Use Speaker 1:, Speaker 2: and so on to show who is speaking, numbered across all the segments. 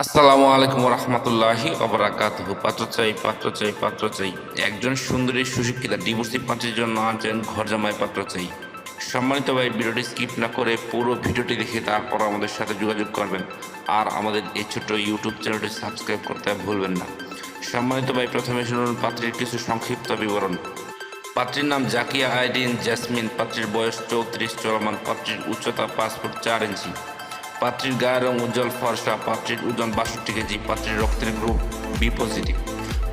Speaker 1: আসসালামু আলাইকুম রহমতুল্লাহি অবরাকাত পাত্র চাই পাত্র চাই পাত্র চাই। একজন সুন্দরী, সুশিক্ষিতা ডিভোর্সি পাত্রের জন্য আছেন ঘর জামাই পাত্র চাই। সম্মানিত ভাই, ভিডিওটি স্কিপ না করে পুরো ভিডিওটি দেখে তারপর আমাদের সাথে যোগাযোগ করবেন। আর আমাদের এই ছোট্ট ইউটিউব চ্যানেলটি সাবস্ক্রাইব করতে ভুলবেন না। সম্মানিত ভাই, প্রথমে শুনুন পাত্রের কিছু সংক্ষিপ্ত বিবরণ। পাত্রীর নাম জাকিয়া আইডিন, জেসমিন। পাত্রীর বয়স চৌত্রিশ, চলমান পাত্রীর উচ্চতা পাঁচ ফুট চার ইঞ্চি। পাত্রীর গায়ের রং উজ্জ্বল, ফর্সা, পাত্রীর ওজন বাষট্টি কেজি, পাত্রীর রক্তের গ্রুপ বি পজিটিভ।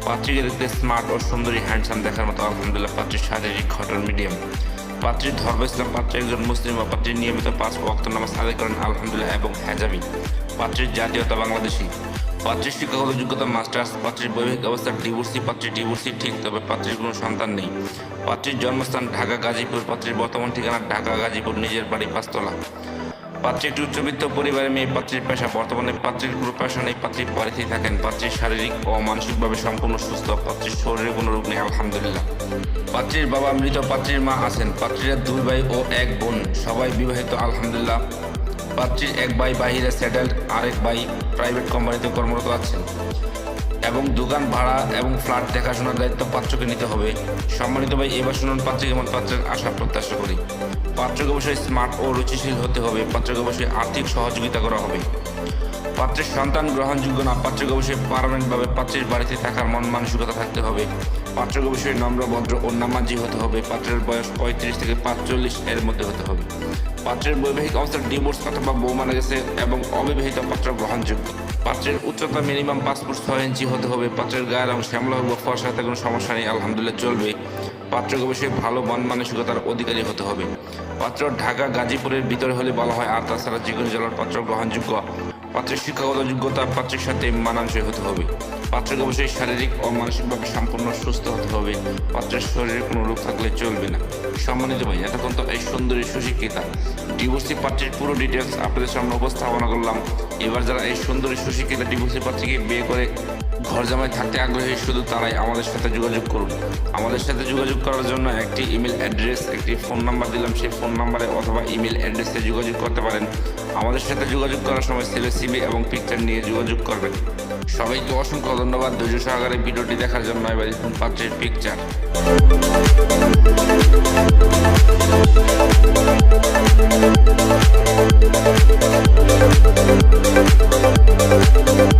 Speaker 1: পাত্রীকে দেখতে স্মার্ট ও সুন্দরী হ্যান্ডসাম দেখার মতো আলহামদুলিল্লাহ পাত্রীর শারীরিক ঘটন মিডিয়াম। পাত্রীর ধর্ম ইসলাম, পাত্রী একজন মুসলিম বা পাত্রীর নিয়মিত পাঁচ ওয়াক্ত নামাজ আদায় করেন, আলহামদুলিল্লাহ, এবং হেজাবি। পাত্রীর জাতীয়তা বাংলাদেশি। পাত্রীর শিক্ষাগত যোগ্যতা মাস্টার্স, পাত্রীর বৈবাহিক অবস্থা ডিভোর্সি পাত্রীর ডিভোর্সি ঠিক, তবে পাত্রীর কোনো সন্তান নেই। পাত্রীর জন্মস্থান ঢাকা গাজীপুর, পাত্রীর বর্তমান ঠিকানা ঢাকা গাজীপুর, নিজের বাড়ি পাঁচতলা। পাত্রী একটি উচ্চবিত্ত পরিবারের মেয়ে পাত্রীর পেশা বর্তমানে পাত্রীর কোনো পেশা নেই পাত্রীর বাড়িতেই থাকেন। পাত্রীর শারীরিক ও মানসিকভাবে সম্পূর্ণ সুস্থ। পাত্রীর শরীরে কোনো রোগ নেই, আলহামদুলিল্লাহ। পাত্রীর বাবা মৃত, পাত্রীর মা আছেন। পাত্রীরা দুই ভাই ও এক বোন, সবাই বিবাহিত, আলহামদুলিল্লাহ। পাত্রীর এক ভাই বাহিরে সেটেলড, আরেক ভাই প্রাইভেট কোম্পানিতে কর্মরত আছেন। এবং দোকান, ভাড়া এবং ফ্ল্যাট দেখাশোনার দায়িত্ব পাত্রকে নিতে হবে। সম্মানিত ভাই, এবার শুনুন পাত্রী কেমন পাত্রের আশা প্রত্যাশা করি। পাত্রকে অবশ্যই স্মার্ট ও রুচিশীল হতে হবে। পাত্রকে অবশ্যই আর্থিক সহযোগিতা করা হবে। পাত্রের সন্তান গ্রহণযোগ্য না, পাত্রকে অবশ্যই পারমানেন্টভাবে পাত্রের বাড়িতে থাকার মন মানসিকতা থাকতে হবে। পাত্রকে অবশ্যই নম্র, ভদ্র ও নামাজি হতে হবে। পাত্রের বয়স পঁয়ত্রিশ থেকে পাঁচচল্লিশ এর মধ্যে হতে হবে। পাত্রের বৈবাহিক অবস্থার ডিভোর্স অথবা বউ মারা গেছে এবং অবিবাহিত পাত্র গ্রহণযোগ্য। পাত্রের উচ্চতা মিনিমাম ফুট ছয় ইঞ্চি হতে হবে পাত্রের গায়ের রং শ্যামলা হোক বা সাথে কোনো সমস্যা নেই, আলহামদুলিল্লাহ চলবে। পাত্র অবশ্যই ভালো মন মানসিকতার অধিকারী হতে হবে। পাত্র ঢাকা, গাজীপুরের ভিতরে হলে বলা হয়, আর তাছাড়া যে কোনো জেলার পাত্র গ্রহণযোগ্য। পাত্রের শিক্ষাগত যোগ্যতা পাত্রের সাথে মানানসই হতে হবে। পাত্রকে অবশ্যই শারীরিক ও মানসিকভাবে সম্পূর্ণ হবে। পাত্রের শরীরে কোনো রোগ থাকলে চলবে না। সম্মানিত ভাই, এতক্ষণ তো এই সুন্দরী সুশিক্ষিতা। ডিভোর্সি পাত্রের পুরো ডিটেলস আপনাদের সামনে উপস্থাপনা করলাম। এবার যারা এই সুন্দরী সুশিক্ষিতা ডিভোর্সি পাত্রীকে বিয়ে করে ঘর জামায় থাকতে আগ্রহী, শুধু তারাই আমাদের সাথে যোগাযোগ করুন। আমাদের সাথে যোগাযোগ করার জন্য একটি ইমেল অ্যাড্রেস একটি ফোন নাম্বার দিলাম। সেই ফোন নাম্বারে অথবা ইমেল অ্যাড্রেসে যোগাযোগ করতে পারেন। আমাদের সাথে যোগাযোগ করার সময় সেলে সিবি এবং পিকচার নিয়ে যোগাযোগ করবেন। সবাইকে অসংখ্য ধন্যবাদ। ধৈর্য সহকারে ভিডিওটি দেখার জন্য এবার পাত্রের পিকচার